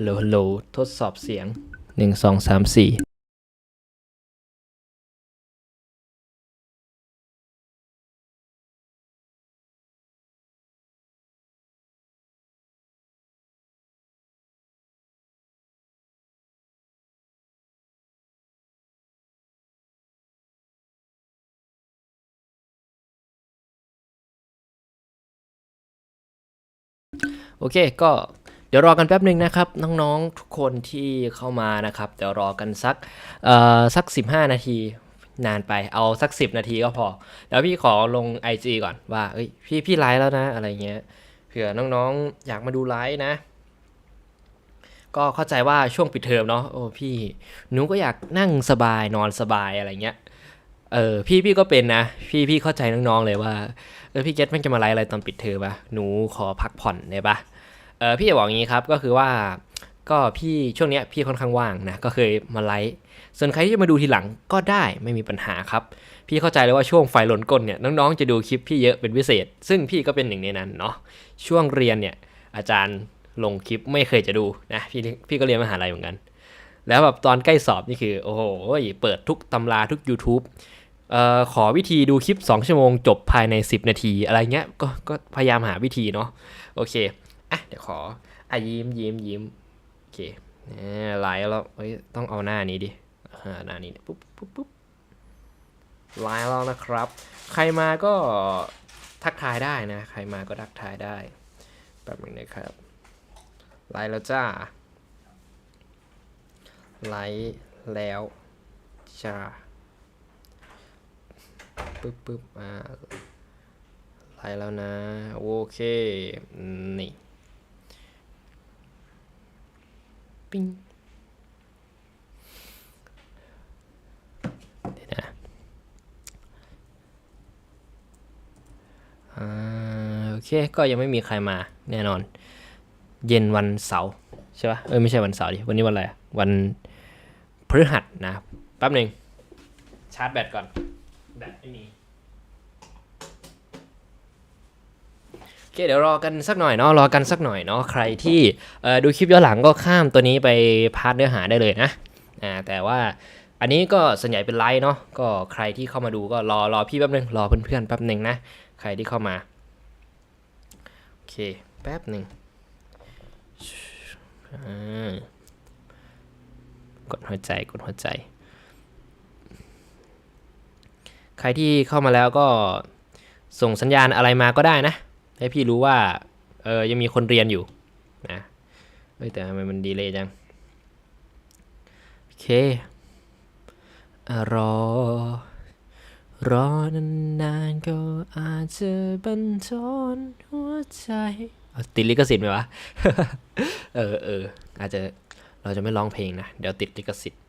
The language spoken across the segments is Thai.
โหลโหลทดสอบเสียง 1 2 3 4โอเค ก็ เดี๋ยวรอกันแป๊บหนึ่งนะครับ น้องๆทุกคนที่เข้ามานะครับ เดี๋ยวรอกันสักเอ่อสัก 15 นาทีนานไปเอาสัก 10 นาทีก็พอ แล้วพี่ขอลง IG ก่อนว่าเอ้ยพี่พี่ไลฟ์แล้วนะ อะไรเงี้ยเผื่อน้องๆอยากมาดูไลฟ์นะ ก็เข้าใจว่าช่วงปิดเทอมเนาะโอ้พี่หนูก็อยากนั่งสบายนอนสบายอะไรเงี้ยเออพี่พี่ก็เป็นนะ พี่พี่เข้าใจน้องๆเลยว่าเออพี่เกตมันจะมาไลฟ์อะไรตอนปิดเทอมปะหนูขอพักผ่อนได้ปะ เออพี่จะบอกอย่างนี้ครับก็คือว่าก็พี่ช่วงเนี้ยพี่ค่อนข้างว่างนะก็เคยมาไลฟ์ส่วนใครที่จะมาดูทีหลังก็ได้ไม่มีปัญหาครับ พี่เข้าใจเลยว่าช่วงไฟล้นก้นเนี่ยน้องๆจะดูคลิปพี่เยอะเป็นพิเศษ ซึ่งพี่ก็เป็นหนึ่งในนั้นเนาะช่วงเรียนเนี่ยอาจารย์ลงคลิปไม่เคยจะดูนะพี่พี่ก็เรียนมหาลัยเหมือนกัน แล้วแบบตอนใกล้สอบนี่คือ โอ้โหเปิดทุกตำราทุก YouTube เอ่อขอวิธีดูคลิป 2 ชั่วโมงจบภายใน 10 นาที อะไรเงี้ยก็ก็พยายามหาวิธีเนาะโอเค อะเดี๋ยวขออะยิ้มยิ้มยิ้มโอเคไลน์แล้วเฮ้ยต้องเอาหน้านี้ดิหน้านี้ปุ๊บปุ๊บปุ๊บไลน์แล้วนะครับ ใครมาก็ทักทายได้นะ ใครมาก็ทักทายได้แป๊บนึงนะครับไลน์แล้วจ้าไลน์แล้วจ้าปึ๊บปึ๊บอ่าไลน์แล้วนะ โอเค นี่ ปิ้งเดี๋ยวนะอ่าโอเค ก็ยังไม่มีใครมาแน่นอน เย็นวันเสาร์ใช่ปะเออไม่ใช่วันเสาร์ดิ วันนี้วันอะไร วันพฤหัสนะ แป๊บหนึ่งชาร์จแบตก่อน แบตไม่มี โอเคเดี๋ยวรอกันสักหน่อยเนาะรอกันสักหน่อยเนาะใครที่ดูคลิปย้อนหลังก็ข้ามตัวนี้ไปพาร์ทเนื้อหาได้เลยนะอ่าแต่ว่าอันนี้ก็ส่วนใหญ่เป็นไลฟ์เนาะก็ใครที่เข้ามาดูก็รอรอพี่แป๊บนึงรอเพื่อนๆแป๊บนึงนะใครที่เข้ามาโอเคแป๊บหนึ่งกดหัวใจกดหัวใจ ใครที่เข้ามาแล้วก็ส่งสัญญาณอะไรมาก็ได้นะ ให้พี่รู้ว่าเออยังมีคนเรียนอยู่นะเฮ้ยแต่ทำไมมันดีเลยจัง โอเคอรอ รอนานๆก็อาจจะบันทอนหัวใจติดลิขสิทธิ์ไหมวะ เออเอออาจจะเราจะไม่ร้องเพลงนะ เดี๋ยวติดลิขสิทธิ์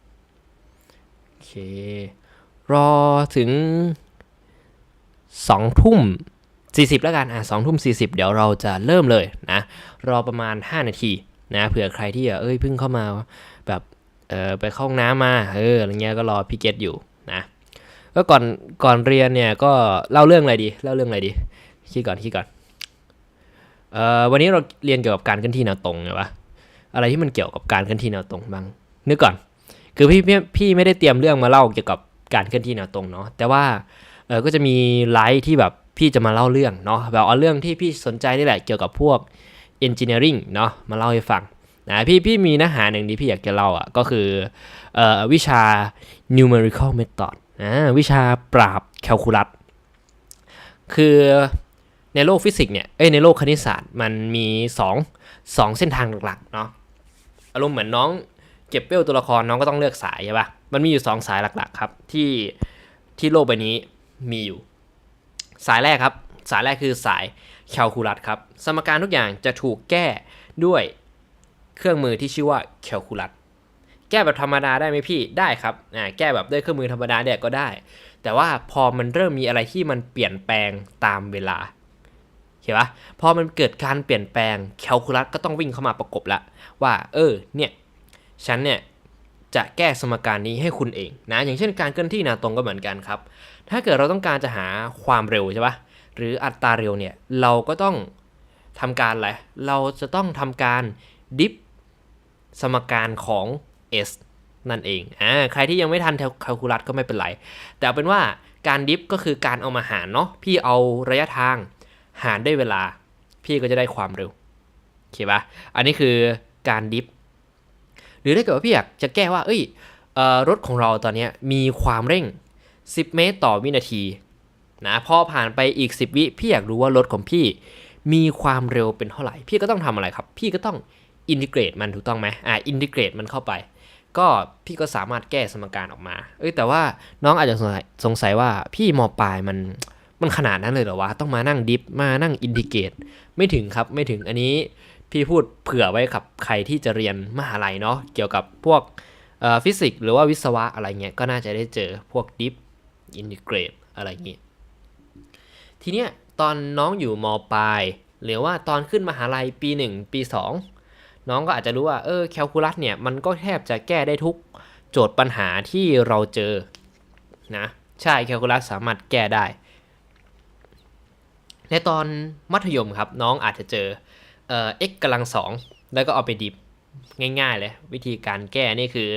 โอเค รอถึงสองทุ่ม 40 แล้วกัน อะสองทุ่มสีเดี๋ยวเราจะเริ่มเลยนะ รอประมาณ 5 นาทีนะเผื่อใครที่เอ้ยเพิ่งเข้ามาแบบเออไปเข้าห้องน้ำมาเอออะไรเงี้ยก็รอพี่เกตอยู่นะก็ก่อนก่อนเรียนเนี่ยก็เล่าเรื่องอะไรดีเล่าเรื่องอะไรดีคิดก่อนคิดก่อนเอ่อวันนี้เราเรียนเกี่ยวกับการเคลื่อนที่แนวตรงไงวะอะไรที่มันเกี่ยวกับการเคลื่อนที่แนวตรงบ้างนึกก่อน คือพี่พี่พี่ไม่ได้เตรียมเรื่องมาเล่าเกี่ยวกับการเคลื่อนที่แนวตรงเนาะแต่ว่าเออก็จะมีไลฟ์ที่แบบ พี่จะมาเล่าเรื่องเนาะแบบเอาเรื่องที่พี่สนใจนี่แหละเกี่ยวกับพวก engineering เนาะมาเล่าให้ฟังนะพี่พี่มีเนื้อหาหนึ่งที่พี่อยากจะเล่าอะก็คืออวิชา numerical method อ่าวิชาปราบแคลคูลัสคือในโลกฟิสิกส์เนี่ยเอ้ยในโลกคณิตศาสตร์มันมี2งสองเส้นทางหลักๆเนาะอารมณ์เหมือนน้องเก็บเปลตัวละครน้องก็ต้องเลือกสายใช่ปะมันมีอยู่ 2 สายหลักๆครับที่ที่โลกใบนี้มีอยู่ สายแรกครับ สายแรกคือสายแคลคูลัสครับ สมการทุกอย่างจะถูกแก้ด้วยเครื่องมือที่ชื่อว่าแคลคูลัสแก้แบบธรรมดาได้ไหมพี่ได้ครับอ่าแก้แบบด้วยเครื่องมือธรรมดาเนี่ยก็ได้ แต่ว่าพอมันเริ่มมีอะไรที่มันเปลี่ยนแปลงตามเวลาเห็นปะพอมันเกิดการเปลี่ยนแปลงแคลคูลัสก็ต้องวิ่งเข้ามาประกบละว่า เออเนี่ยฉันเนี่ย จะแก้สมการนี้ให้คุณเองนะอย่างเช่นการเคลื่อนที่แนวตรงก็เหมือนกันครับ ถ้าเกิดเราต้องการจะหาความเร็วใช่ปะหรืออัตราเร็วเนี่ยเราก็ต้องทำการอะไรเราจะต้องทำการดิฟสมการของ s นั่นเองอ่าใครที่ยังไม่ทันแคลคูลัสก็ไม่เป็นไร แต่เอาเป็นว่าการดิฟก็คือการเอามาหารเนาะพี่เอาระยะทางหารด้วยเวลา พี่ก็จะได้ความเร็วโอเคปะอันนี้คือการดิฟ หรือถ้าเกิดว่าพี่อยากจะแก้ว่า เอ้ยออรถของเราตอนนี้มีความเร่ง 10 เมตรต่อวินาทีนะพอผ่านไปอีก 10 วิพี่อยากรู้ว่ารถของพี่มีความเร็วเป็นเท่าไหร่ พี่ก็ต้องทำอะไรครับ พี่ก็ต้องอินทิเกรตมันถูกต้องไหมอ่าอินทิเกรตมันเข้าไป ก็พี่ก็สามารถแก้สมการออกมา เอ้ยแต่ว่าน้องอาจจะสงสัยสงสัยว่าพี่มอปลายมันมันขนาดนั้นเลยเหรอวะ ต้องมานั่งดิฟมานั่งอินทิเกรตไม่ถึงครับไม่ถึงอันนี้ พี่พูดเผื่อไว้กับใครที่จะเรียนมหาลัยเนาะเกี่ยวกับพวกฟิสิกส์หรือว่าวิศวะอะไรเงี้ยก็น่าจะได้เจอพวกดิฟอินทิเกรตอะไรเงี้ยทีเนี้ยตอนน้องอยู่มปลาย หรือว่าตอนขึ้นมหาลัยปี 1 ปี 2 น้องก็อาจจะรู้ว่าเออแคลคูลัสเนี่ยมันก็แทบจะแก้ได้ทุกโจทย์ปัญหาที่เราเจอนะใช่แคลคูลัสสามารถแก้ได้ ในตอนมัธยมครับน้องอาจจะเจอ เอ่อ x กำลังสองแล้วก็เอาไปดิฟง่ายๆเลยวิธีการแก้นี่คือ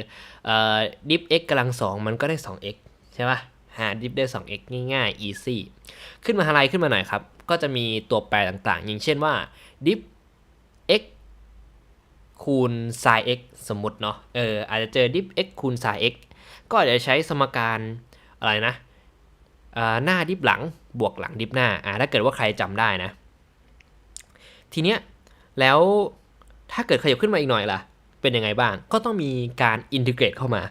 เอ่อดิฟ x กำลังสองมันก็ได้ 2x ใช่ปะหาดิฟได้ 2x ง่ายๆ easy ขึ้นมาอะไรขึ้นมาหน่อยครับ ก็จะมีตัวแปรต่างๆ อย่างเช่นว่าดิฟ x คูณ sin x สมมติเนาะเอออาจจะเจอ diff x คูณ sin x ก็อาจจะใช้สมการอะไรนะหน้าดิฟหลังบวกหลังดิฟหน้าอ่าถ้าเกิดว่าใครจำได้นะ ทีเนี้ย แล้วถ้าเกิดขยับขึ้นมาอีกหน่อยล่ะ เป็นยังไงบ้าง ก็ต้องมีการอินทิเกรตเข้ามา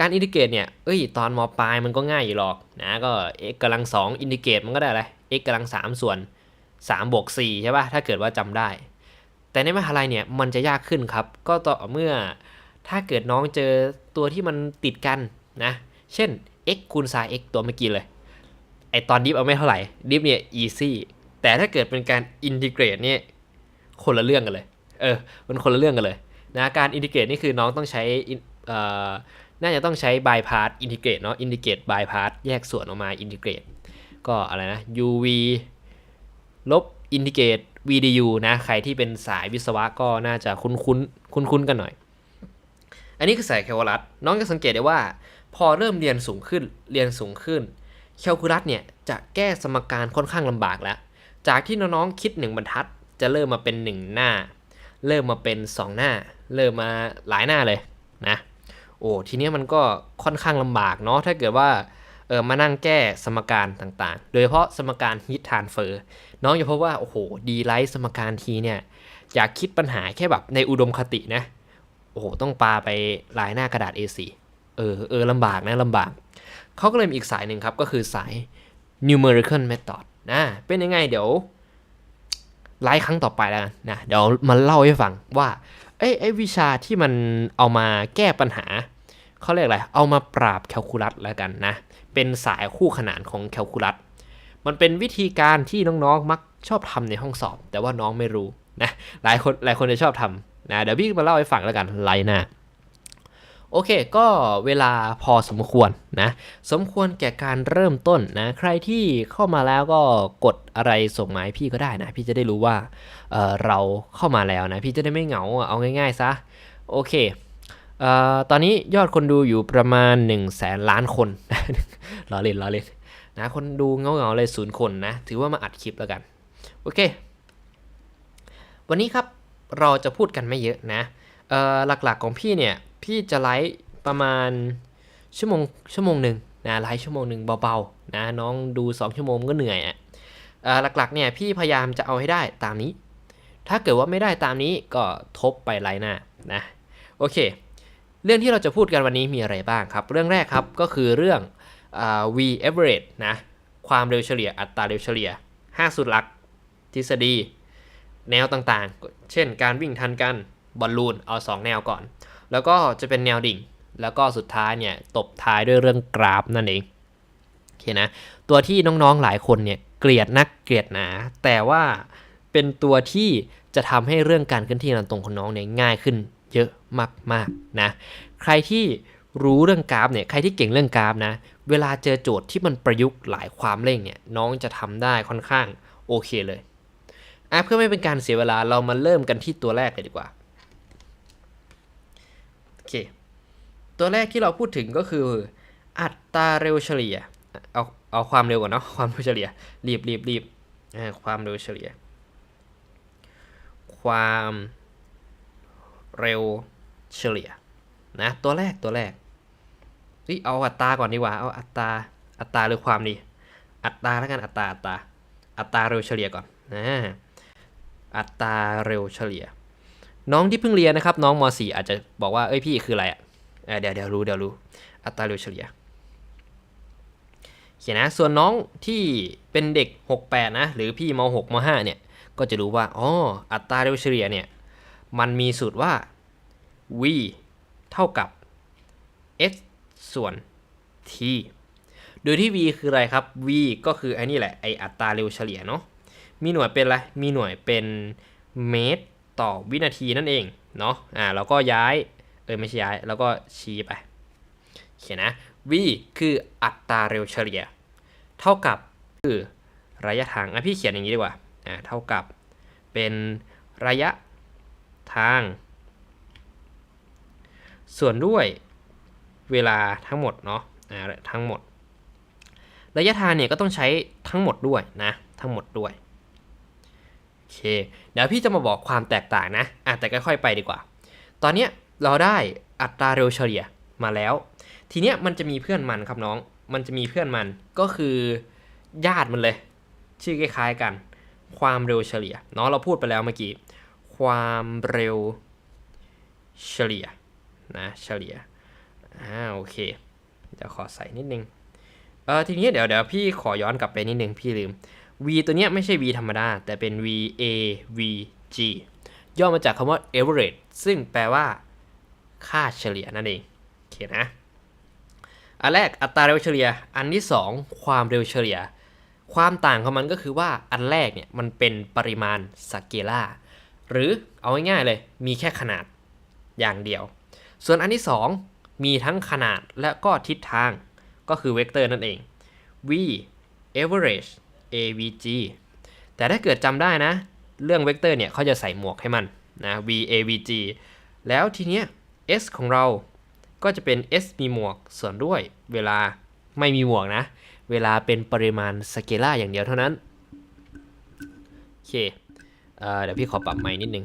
การอินทิเกรตเนี่ย เอ้ย ตอนมปลายมันก็ง่ายอยู่หรอกนะ ก็ x กำลัง2อินทิเกรตมันก็ได้อะไร x กำลัง3ส่วน3บวก4ใช่ป่ะ ถ้าเกิดว่าจำได้ แต่ในมหาลัยเนี่ย มันจะยากขึ้นครับ ก็ต่อเมื่อ ถ้าเกิดน้องเจอตัวที่มันติดกันนะ เช่น x คูณ sin x ตัวเมื่อกี้เลย ไอตอนดิฟเอาไม่เท่าไหร่ ดิฟเนี่ย easy แต่ถ้าเกิดเป็นการอินทิเกรตเนี่ย คนละเรื่องกันเลย เออ มันคนละเรื่องกันเลยนะการอินทิเกรตนี่คือน้องต้องใช้เอ่อน่าจะต้องใช้บายพาสอินทิเกรตเนาะอินทิเกรตบายพาสแยกส่วนออกมาอินทิเกรตก็อะไรนะ uv ลบอินทิเกรต VDU นะใครที่เป็นสายวิศวะก็น่าจะคุ้นคุ้นคุ้นคุ้นกันหน่อย อันนี้คือสายแคลคูลัสน้องจะสังเกตได้ว่า พอเริ่มเรียนสูงขึ้นเรียนสูงขึ้นแคลคูลัสเนี่ยจะแก้สมการค่อนข้างลำบากแล้ว จากที่น้องๆคิด1บรรทัด จะเริ่มมาเป็น 1 หน้า เริ่มมาเป็น 2 หน้า เริ่มมาหลายหน้าเลยนะโอ้ทีนี้มันก็ค่อนข้างลำบากเนาะถ้าเกิดว่าเออมานั่งแก้สมการต่างๆ โดยเฉพาะสมการ heat transfer น้องจะพบว่า โอ้โห ดีไลท์สมการทีเนี่ยอยากคิดปัญหาแค่แบบในอุดมคตินะ โอ้โห ต้องปาไปลายหน้ากระดาษ A4 เออเออลำบากนะลำบาก เขาก็เลยมีอีกสายหนึ่งครับ ก็คือสาย numerical method นะเป็นยังไงเดี๋ยว ไลฟ์ครั้งต่อไปแล้วกันนะเดี๋ยวมาเล่าให้ฟังว่าไอ้ไอ้วิชาที่มันเอามาแก้ปัญหาเขาเรียกอะไรเอามาปราบแคลคูลัสแล้วกันนะเป็นสายคู่ขนานของแคลคูลัสมันเป็นวิธีการที่น้องๆมักชอบทำในห้องสอบ แต่ว่าน้องไม่รู้นะหลายคนหลายคนจะชอบทำนะเดี๋ยวพี่มาเล่าให้ฟังแล้วกันไลน์หน้า โอเค ก็เวลาพอสมควรนะ สมควรแก่การเริ่มต้นนะ ใครที่เข้ามาแล้วก็กดอะไรส่งมาให้พี่ก็ได้นะ พี่จะได้รู้ว่าเเราเข้ามาแล้วนะ พี่จะได้ไม่เหงาเอาง่ายๆซะ โอเคเออตอนนี้ยอดคนดูอยู่ประมาณ1นึ่งแสนล้านคนล้อเล่นล้อเล่นนะ คนดูเงาเงาๆเลยศูนย์คนนะ ถือว่ามาอัดคลิปแล้วกัน โอเค วันนี้ครับเราจะพูดกันไม่เยอะนะหลักๆของพี่เนี่ย พี่จะไลฟ์ประมาณชั่วโมงชั่วโมงหนึ่งนะไลฟ์ชั่วโมงหนึ่งเบาๆนะน้องดู 2 ชั่วโมงก็เหนื่อยอะหลักๆเนี่ยพี่พยายามจะเอาให้ได้ตามนี้ ถ้าเกิดว่าไม่ได้ตามนี้ก็ทบไปไลน์หน้านะโอเค เรื่องที่เราจะพูดกันวันนี้มีอะไรบ้างครับ เรื่องแรกครับก็คือเรื่องอ v average นะความเร็วเฉลี่ยอัตราเร็วเฉลี่ย 5สุดหลักทฤษฎี แนวต่างๆ เช่นการวิ่งทันกันบอลลูนเอา 2 แนวก่อน แล้วก็จะเป็นแนวดิ่ง แล้วก็สุดท้ายเนี่ยตบท้ายด้วยเรื่องกราฟนั่นเองโอเคนะตัวที่น้องๆหลายคนเนี่ยเกลียดนักเกลียดหนา แต่ว่าเป็นตัวที่จะทำให้เรื่องการเคลื่อนที่ลำตรงของน้องเนี่ยง่ายขึ้นเยอะมากๆนะใครที่รู้เรื่องกราฟเนี่ยใครที่เก่งเรื่องกราฟนะเวลาเจอโจทย์ที่มันประยุกต์หลายความเร่งเนี่ยน้องจะทำได้ค่อนข้างโอเคเลยอะเพื่อไม่เป็นการเสียเวลาเรามาเริ่มกันที่ตัวแรกเลยดีกว่า เค ตัวแรกที่เราพูดถึงก็คือ อัตราเร็วเฉลี่ย เอาเอาความเร็วก่อนเนาะความเร็วเฉลี่ยรีบรีบรีบความเร็วเฉลี่ย ความเร็วเฉลี่ยนะตัวแรกตัวแรกเฮ้ยเอาอัตราก่อนดีกว่าเอาอัตราอัตราหรือความดี อัตราแล้วกันอัตราอัตราอัตราเร็วเฉลี่ยก่อนนะอัตราเร็วเฉลี่ย น้องที่เพิ่งเรียนนะครับ น้องม .4 อาจจะบอกว่าเอ้ยพี่คืออะไรอะ เออเดี๋ยวเดี๋ยวรู้เดี๋ยวรู้อัตราเร็วเฉลี่ยเขียนนะส่วนน้องที่เป็นเด็ก 68 นะ หรือพี่ม6ม5เนี่ย ก็จะรู้ว่าอ๋ออัตราเร็วเฉลี่ยเนี่ย มันมีสูตรว่า v เท่ากับ s ส่วน t โดยที่ v คืออะไรครับ v ก็คือไอ้นี่แหละไออัตราเร็วเฉลี่ยเนาะมีหน่วยเป็นอะไรมีหน่วยเป็นเมตรต่อวินาทีนั่นเองเนาะอ่าเราก็ย้าย ออไม่ใช่ย้าย แล้วก็ชี้ไปเขียนนะ v คืออัตราเร็วเฉลี่ย เท่ากับคือระยะทางอะพี่เขียนอย่างนี้ดีกว่าอ่าเท่ากับเป็นระยะทาง ส่วนด้วยเวลาทั้งหมดเนาะอ่าทั้งหมด ระยะทางเนี่ยก็ต้องใช้ทั้งหมดด้วยนะทั้งหมดด้วยโอเคเดี๋ยวพี่จะมาบอกความแตกต่างนะอะแต่ค่อยๆไปดีกว่า ตอนเนี้ย เราได้อัตราเร็วเฉลี่ยมาแล้ว ทีเนี้ยมันจะมีเพื่อนมันครับน้อง มันจะมีเพื่อนมันก็คือญาติมันเลย ชื่อคล้ายๆกัน ความเร็วเฉลี่ยเนาะเราพูดไปแล้วเมื่อกี้ความเร็วเฉลี่ยนะเฉลี่ยอ่าโอเคเดี๋ยวขอใส่นิดนึงเออทีนี้เดี๋ยวเดี๋ยวพี่ขอย้อนกลับไปนิดนึงพี่ลืม v ตัวเนี้ยไม่ใช่ v ธรรมดา แต่เป็น v a v g ย่อมาจากคำว่า average ซึ่งแปลว่า ค่าเฉลี่ยนั่นเองโอเคนะอันแรกอัตราเร็วเฉลี่ย อันที่ 2 ความเร็วเฉลี่ย ความต่างของมันก็คือว่าอันแรกเนี่ยมันเป็นปริมาณสเกล่าหรือเอาง่ายๆเลยมีแค่ขนาดอย่างเดียว ส่วนอันที่ 2 มีทั้งขนาดและก็ทิศทางก็คือเวกเตอร์นั่นเอง v average avg แต่ถ้าเกิดจำได้นะ เรื่องเวกเตอร์เนี่ยเขาจะใส่หมวกให้มันนะ v avg แล้วทีเนี้ย s ของเราก็จะเป็น s มีหมวกส่วนด้วยเวลาไม่มีหมวกนะ เวลาเป็นปริมาณสเกล่าอย่างเดียวเท่านั้น โอเคเอเดี๋ยวพี่ขอปรับใหม่นิดนึง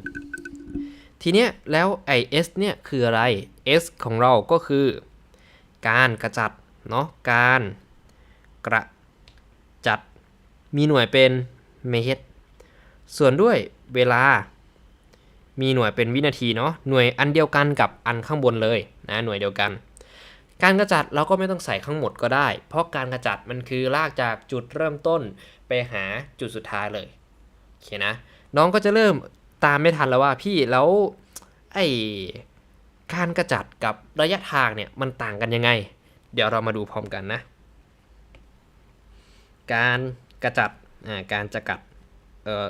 ทีเนี้ยแล้วไอ s เนี่ยคืออะไร s ของเราก็คือ การกระจัดเนาะการกระจัดมีหน่วยเป็นเมตรส่วนด้วยเวลา มีหน่วยเป็นวินาทีเนาะหน่วยอันเดียวกันกับอันข้างบนเลยนะหน่วยเดียวกัน การกระจัดเราก็ไม่ต้องใส่ข้างหมดก็ได้ เพราะการกระจัดมันคือลากจากจุดเริ่มต้นไปหาจุดสุดท้ายเลยโอเคนะน้องก็จะเริ่มตามไม่ทันแล้วว่าพี่แล้วไอการกระจัดกับระยะทางเนี่ยมันต่างกันยังไง เดี๋ยวเรามาดูพร้อมกันนะ การกระจัดอ่าการจะกัดเอ่อ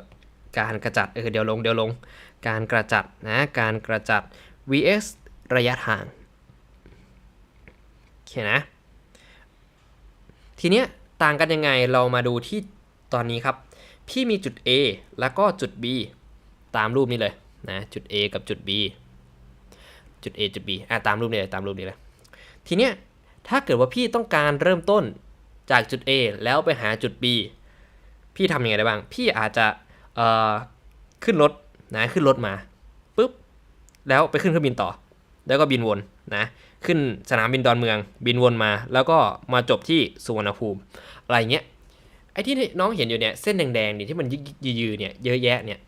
การกระจัดเออเดี๋ยวลงเดี๋ยวลง การกระจัดนะการกระจัด vs ระยะทางโอเคนะ ทีเนี้ยต่างกันยังไงเรามาดูที่ตอนนี้ครับ พี่มีจุด A แล้วก็จุด B ตามรูปนี้เลยนะจุด A กับจุด B จุด A จุด B อะตามรูปนี้เลยตามรูปนี้เลยทีเนี้ยถ้าเกิดว่าพี่ต้องการเริ่มต้นจากจุด A แล้วไปหาจุด B พี่ทำยังไงได้บ้าง พี่อาจจะขึ้นรถ นะขึ้นรถมาปุ๊บแล้วไปขึ้นเครื่องบินต่อ แล้วก็บินวนนะขึ้นสนามบินดอนเมือง บินวนมา แล้วก็มาจบที่สุวรรณภูมิอะไรเงี้ยไอ้ที่น้องเห็นอยู่เนี่ยเส้นแดงๆนี่ที่มันยืดๆเนี่ยเยอะแยะเนี่ย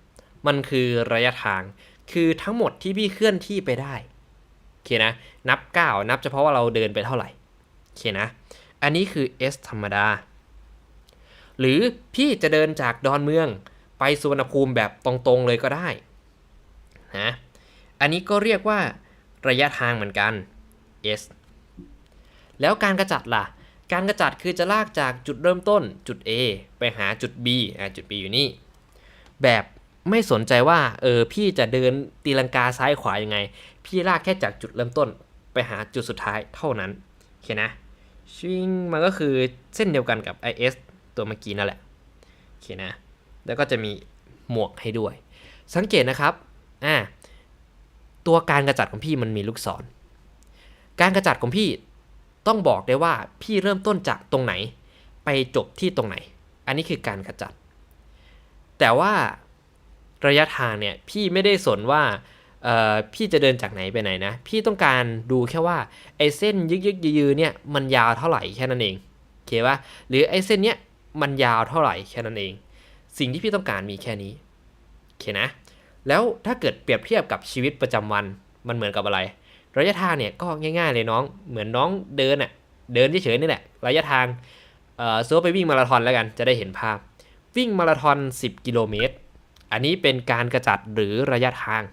มันคือระยะทางคือทั้งหมดที่พี่เคลื่อนที่ไปได้โอเคนะนับก้านับเฉพาะว่าเราเดินไปเท่าไหร่โอเคนะอันนี้คือ S ธรรมดา หรือพี่จะเดินจากดอนเมือง ไปสุวรรณภูมิแบบตรงๆเลยก็ได้นะอันนี้ก็เรียกว่าระยะทางเหมือนกัน S แล้วการกระจัดล่ะ การกระจัดคือจะลากจากจุดเริ่มต้นจุด A ไปหาจุด B อะจุด B อยู่นี่ แบบไม่สนใจว่าเออพี่จะเดินตีลังกาซ้ายขวายังไง พี่ลากแค่จากจุดเริ่มต้น ไปหาจุดสุดท้ายเท่านั้นโอเคนะชิงมันก็คือเส้นเดียวกันกับ IS ตัวเมื่อกี้นั่นแหละโอเคนะ แล้วก็จะมีหมวกให้ด้วย สังเกตนะครับอ่าตัวการกระจัดของพี่มันมีลูกศร การกระจัดของพี่ต้องบอกได้ว่าพี่เริ่มต้นจากตรงไหน ไปจบที่ตรงไหน อันนี้คือการกระจัด แต่ว่าระยะทางเนี่ยพี่ไม่ได้สนว่าพี่จะเดินจากไหนไปไหนนะ พี่ต้องการดูแค่ว่าไอ้เส้นยึกยึกยือๆเนี่ยมันยาวเท่าไหร่แค่นั้นเองโอเคปะหรือไอ้เส้นเนี้ยมันยาวเท่าไหร่แค่นั้นเอง สิ่งที่พี่ต้องการมีแค่นี้โอเคนะ แล้วถ้าเกิดเปรียบเทียบกับชีวิตประจำวันมันเหมือนกับอะไร ระยะทางเนี่ยก็ง่าย ๆ เลยน้องเหมือนน้องเดินอะเดินเฉยๆนี่แหละ ระยะทางเอ่อซื้อไปวิ่งมาราธอนแล้วกันจะได้เห็นภาพ วิ่งมาราธอน 10 กิโลเมตร อันนี้เป็นการกระจัดหรือระยะทาง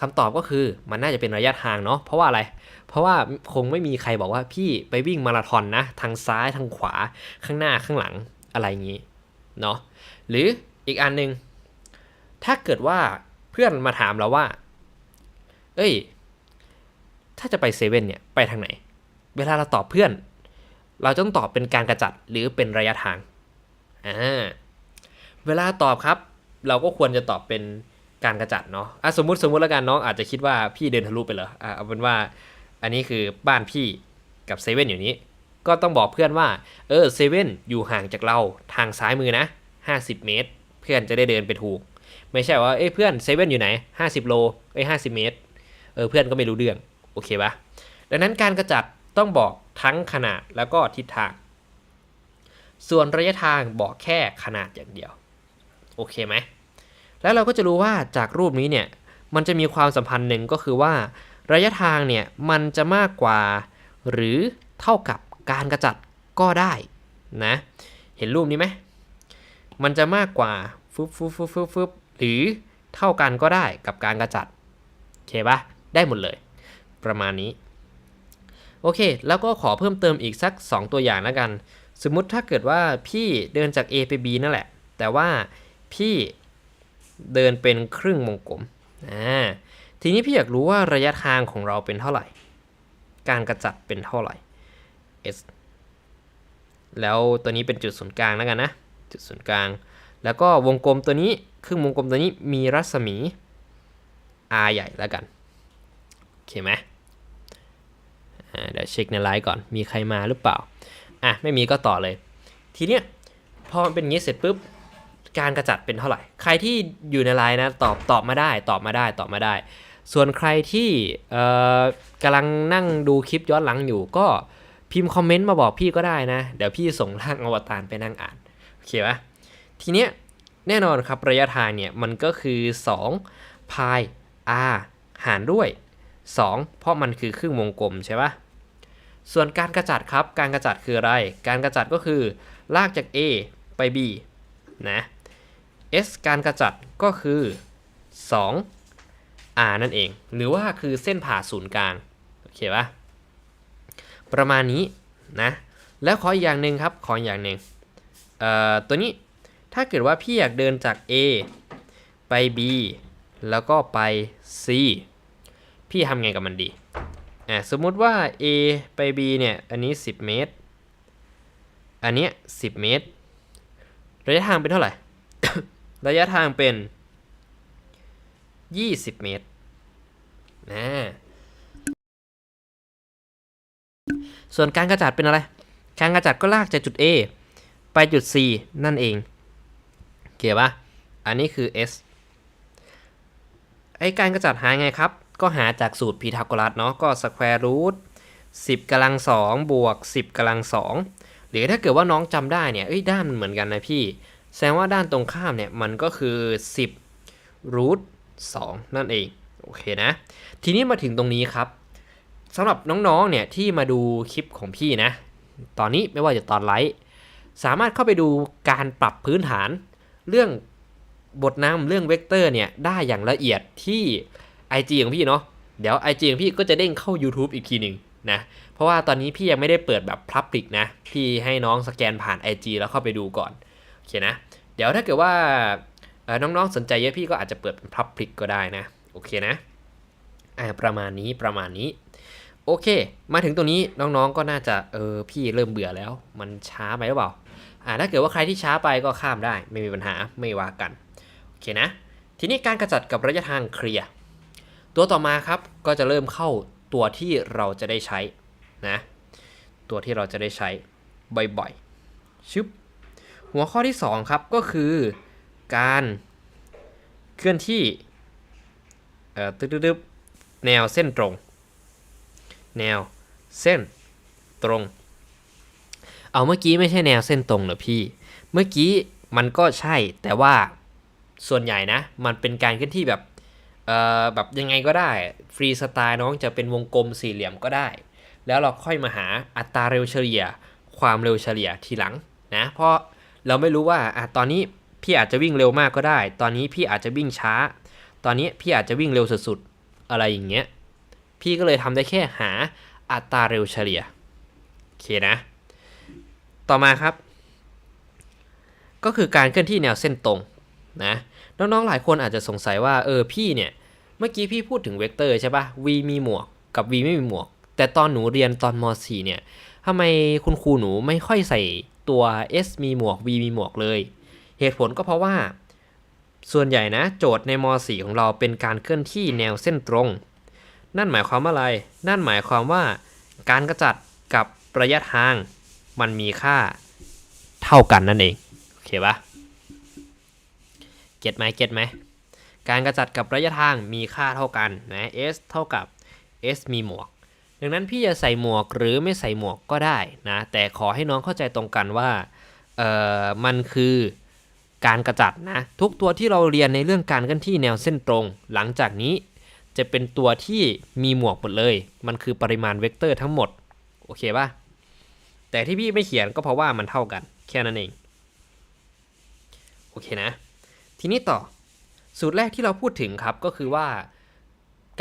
คำตอบก็คือมันน่าจะเป็นระยะทางเนาะเพราะว่าอะไร เพราะว่าคงไม่มีใครบอกว่าพี่ไปวิ่งมาราธอนนะ ทางซ้ายทางขวาข้างหน้าข้างหลัง อะไรอย่างนี้เนาะหรืออีกอันหนึ่งถ้าเกิดว่าเพื่อนมาถามเราว่า เอ้ย ถ้าจะไปเซเว่นเนี่ยไปทางไหน เวลาเราตอบเพื่อน เราต้องตอบเป็นการกระจัดหรือเป็นระยะทางอ่าเวลาตอบครับ เราก็ควรจะตอบเป็นการกระจัดเนาะอะสมมติสมมติแล้วกันน้องอาจจะคิดว่าพี่เดินทะลุไปเหรออะเอาเป็นว่าอันนี้คือบ้านพี่กับเซเว่นอยู่นี้ ก็ต้องบอกเพื่อนว่า เออเซเว่นอยู่ห่างจากเราทางซ้ายมือนะ 50 เมตร เพื่อนจะได้เดินไปถูก ไม่ใช่ว่าเอ้ยเพื่อนเซเว่นอยู่ไหน 50 โลเอ้ย50เมตร เออเพื่อนก็ไม่รู้เรื่อง โอเคปะดังนั้นการกระจัดต้องบอกทั้งขนาดแล้วก็ทิศทาง ส่วนระยะทางบอกแค่ขนาดอย่างเดียว โอเคไหม แล้วเราก็จะรู้ว่าจากรูปนี้เนี่ย มันจะมีความสัมพันธ์หนึ่งก็คือว่า ระยะทางเนี่ยมันจะมากกว่า หรือเท่ากับ การกระจัดก็ได้นะ เห็นรูปนี้ไหม มันจะมากกว่าฟึบฟึบฟึบฟึบฟึบหรือเท่ากันก็ได้กับการกระจัดโอเคปะได้หมดเลย ประมาณนี้ โอเค แล้วก็ขอเพิ่มเติมอีกสัก 2 ตัวอย่างแล้วกัน สมมุติถ้าเกิดว่าพี่เดินจาก A ไป B นั่นแหละ แต่ว่าพี่เดินเป็นครึ่งวงกลมอ่าทีนี้พี่อยากรู้ว่าระยะทางของเราเป็นเท่าไหร่ การกระจัดเป็นเท่าไหร่ s แล้วตัวนี้เป็นจุดศูนย์กลางแล้วกันนะ จุดศูนย์กลาง แล้วก็วงกลมตัวนี้ครึ่งวงกลมตัวนี้มีรัศมี r ใหญ่แล้วกัน โอเคไหมเดี๋ยวเช็คในไลน์ก่อน มีใครมาหรือเปล่า อะ ไม่มีก็ต่อเลย ทีเนี้ยพอมันเป็นงี้เสร็จปุ๊บ การกระจัดเป็นเท่าไหร่ ใครที่อยู่ในไลน์นะ ตอบตอบมาได้ ตอบมาได้ ตอบมาได้ ส่วนใครที่กำลังนั่งดูคลิปย้อนหลังอยู่ก็ พิมพ์คอมเมนต์มาบอกพี่ก็ได้นะ เดี๋ยวพี่ส่งร่างอวตารไปนั่งอ่าน โอเคปะทีเนี้ยแน่นอนครับระยะทางเนี่ยมันก็คือ 2 พาย r หารด้วย 2 เพราะมันคือครึ่งวงกลมใช่ปะส่วนการกระจัดครับการกระจัดคืออะไร การกระจัดก็คือ ลากจาก A ไป B นะ S การกระจัดก็คือ 2 R นั่นเอง หรือว่าคือเส้นผ่าศูนย์กลาง โอเคปะ ประมาณนี้นะแล้วขออีกอย่างหนึ่งครับขออย่างหนึ่งเอ่อตัวนี้ถ้าเกิดว่าพี่อยากเดินจาก A ไป B แล้วก็ไป C พี่ทำไงกับมันดีอะสมมุติว่า A ไป B เนี่ยอันนี้ 10 เมตร อันเนี้ย10 เมตร ระยะทางเป็นเท่าไหร่ ระยะทางเป็น 20 เมตรนะ ส่วนการกระจัดเป็นอะไร การกระจัดก็ลากจากจุด A ไปจุด C นั่นเองเขียนปะอันนี้คือ S ไอการกระจัดหาไงครับ ก็หาจากสูตรพีทาโกรัสเนาะก็สแควร์รูท10กำลัง2บวก10กำลัง2หรือถ้าเกิดว่าน้องจำได้เนี่ยยด้านมันเหมือนกันนะพี่ แสดงว่าด้านตรงข้ามเนี่ยมันก็คือ 10รูท2นั่นเอง โอเคนะ ทีนี้มาถึงตรงนี้ครับ สำหรับน้องๆเนี่ยที่มาดูคลิปของพี่นะ ตอนนี้ไม่ว่าจะตอนไลฟ์สามารถเข้าไปดูการปรับพื้นฐาน เรื่องบทนำเรื่องเวกเตอร์เนี่ยได้อย่างละเอียดที่ IG ของพี่เนาะเดี๋ยว IG ของพี่ก็จะเด้งเข้า YouTube อีกทีหนึ่งนะเพราะว่าตอนนี้พี่ยังไม่ได้เปิดแบบ Public นะ พี่ให้น้องสแกนผ่าน IG แล้วเข้าไปดูก่อนโอเคนะ เดี๋ยวถ้าเกิดว่าน้องๆสนใจเยอะพี่ก็อาจจะเปิดเป็น Public ก็ได้นะ โอเคนะประมาณนี้ประมาณนี้ โอเค มาถึงตรงนี้น้องๆก็น่าจะเออพี่เริ่มเบื่อแล้ว มันช้าไปหรือเปล่าอ่าถ้าเกิดว่าใครที่ช้าไปก็ข้ามได้ไม่มีปัญหาไม่ว่ากันโอเคนะ ทีนี้การกระจัดกับระยะทางเคลียร์ตัวต่อมาครับก็จะเริ่มเข้าตัวที่เราจะได้ใช้นะตัวที่เราจะได้ใช้บ่อยๆชึบหัวข้อที่ 2 ครับก็คือการเคลื่อนที่เอ่อตึ๊บๆแนวเส้นตรง แนว เส้น ตรง เอาเมื่อกี้ไม่ใช่แนวเส้นตรงเหรอพี่ เมื่อกี้มันก็ใช่แต่ว่าส่วนใหญ่นะ มันเป็นการเคลื่อนที่แบบเอ่อแบบยังไงก็ได้ฟรีสไตล์น้องจะเป็นวงกลมสี่เหลี่ยมก็ได้ แล้วเราค่อยมาหาอัตราเร็วเฉลี่ย ความเร็วเฉลี่ยทีหลังนะเพราะเราไม่รู้ว่าอะตอนนี้พี่อาจจะวิ่งเร็วมากก็ได้ ตอนนี้พี่อาจจะวิ่งช้า ตอนนี้พี่อาจจะวิ่งเร็วสุดๆอะไรอย่างเงี้ย พี่ก็เลยทำได้แค่หาอัตราเร็วเฉลี่ยโอเคนะ ต่อมาครับ ก็คือการเคลื่อนที่แนวเส้นตรงนะน้องๆหลายคนอาจจะสงสัยว่าเออพี่เนี่ยเมื่อกี้พี่พูดถึงเวกเตอร์ใช่ปะ v มีหมวกกับ v ไม่มีหมวก แต่ตอนหนูเรียนตอนม .4 เนี่ยทำไมคุณครูหนูไม่ค่อยใส่ตัว s มีหมวก v มีหมวกเลย เหตุผลก็เพราะว่า ส่วนใหญ่นะ โจทย์ในม .4 ของเราเป็นการเคลื่อนที่แนวเส้นตรง นั่นหมายความว่าอะไร นั่นหมายความว่าการกระจัดกับระยะทางมันมีค่าเท่ากันนั่นเอง โอเคปะเก็ตไหมเก็ตไหม การกระจัดกับระยะทางมีค่าเท่ากันนะ s เท่ากับ s มีหมวก ดังนั้นพี่จะใส่หมวกหรือไม่ใส่หมวกก็ได้นะ แต่ขอให้น้องเข้าใจตรงกันว่า เอ่อ มันคือการกระจัดนะ ทุกตัวที่เราเรียนในเรื่องการเคลื่อนที่แนวเส้นตรง หลังจากนี้ จะเป็นตัวที่มีหมวกหมดเลย มันคือปริมาณเวกเตอร์ทั้งหมด โอเคป่ะ แต่ที่พี่ไม่เขียนก็เพราะว่ามันเท่ากัน แค่นั้นเอง โอเคนะ ทีนี้ต่อ สูตรแรกที่เราพูดถึงครับก็คือว่า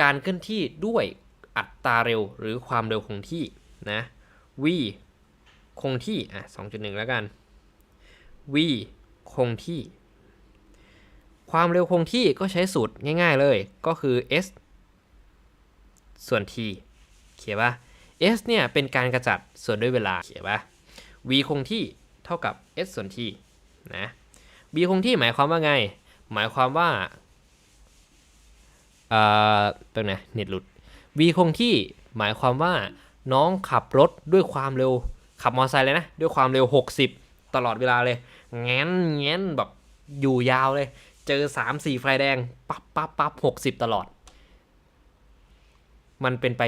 การเคลื่อนที่ด้วยอัตราเร็วหรือความเร็วคงที่นะ v คงที่ อะ 2.1 แล้วกัน v คงที่ ความเร็วคงที่ก็ใช้สูตรง่าย ๆเลย ก็คือ s ส่วน t เขียนป่ะ s เนี่ยเป็นการกระจัดส่วนด้วยเวลาเขียนป่ะ v คงที่เท่ากับ s ส่วน t นะ v คงที่หมายความว่าไง หมายความว่าเอ่อเป็นไงเน็ตหลุด v คงที่หมายความว่าน้องขับรถด้วยความเร็ว ขับมอเตอร์ไซค์เลยนะ ด้วยความเร็ว 60 ตลอดเวลาเลยแง้นแง้นแบบอยู่ยาวเลย เจอ 3 4 ไฟแดง ปั๊บปั๊บปั๊บ60ตลอด มันเป็นไป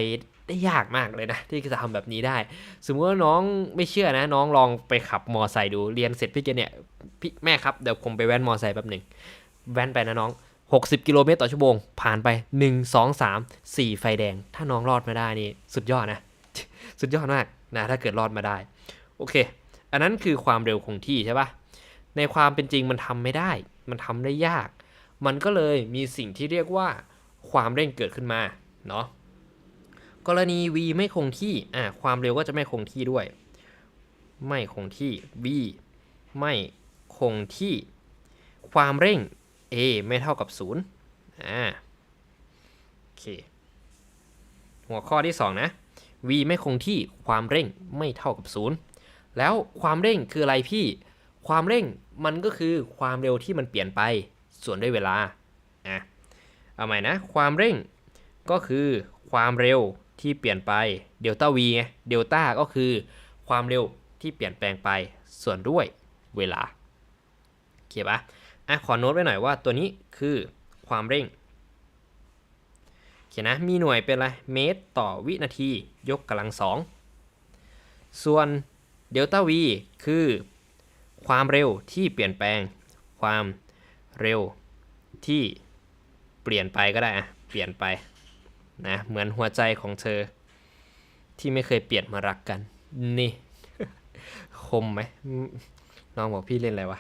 ได้ยากมากเลยนะ ที่จะทำแบบนี้ได้ สมมติว่าน้องไม่เชื่อนะ น้องลองไปขับมอไซค์ดูเรียนเสร็จพี่เกเนี่ยพี่แม่ครับเดี๋ยวผมไปแว้นมอไซค์แป๊บหนึ่งแว้นไปนะน้อง 60 กิโลเมตรต่อชั่วโมง ผ่านไป 1 2 3 4 ไฟแดง ถ้าน้องรอดมาได้นี่สุดยอดนะ สุดยอดมากนะถ้าเกิดรอดมาได้ โอเค อันนั้นคือความเร็วคงที่ใช่ปะในความเป็นจริงมันทำไม่ได้ มันทำได้ยาก มันก็เลยมีสิ่งที่เรียกว่าความเร่งเกิดขึ้นมาเนาะ กรณี v ไม่คงที่อ่าความเร็วก็จะไม่คงที่ด้วย ไม่คงที่ v ไม่คงที่ ความเร่ง a ไม่เท่ากับ0อ่าโอเคหัวข้อที่ 2 นะ v ไม่คงที่ความเร่งไม่เท่ากับ 0 แล้วความเร่งคืออะไรพี่ ความเร่งมันก็คือความเร็วที่มันเปลี่ยนไปส่วนด้วยเวลาอะเอาใหม่นะ ความเร่งก็คือความเร็ว ที่เปลี่ยนไปเดลต้า v ไงเดลต้าก็คือความเร็วที่เปลี่ยนแปลงไปส่วนด้วยเวลาโอเคปะอะขอโน้ตไว้หน่อยว่าตัวนี้คือความเร่งโอเคนะมีหน่วยเป็นอะไรเมตรต่อวินาทียกกำลังสองส่วนเดลต้า v คือความเร็วที่เปลี่ยนแปลง ความเร็วที่เปลี่ยนไปก็ได้อะเปลี่ยนไป นะเหมือนหัวใจของเธอ ที่ไม่เคยเปลี่ยนมารักกัน นี่ คมไหมน้องบอกพี่เล่นอะไรวะ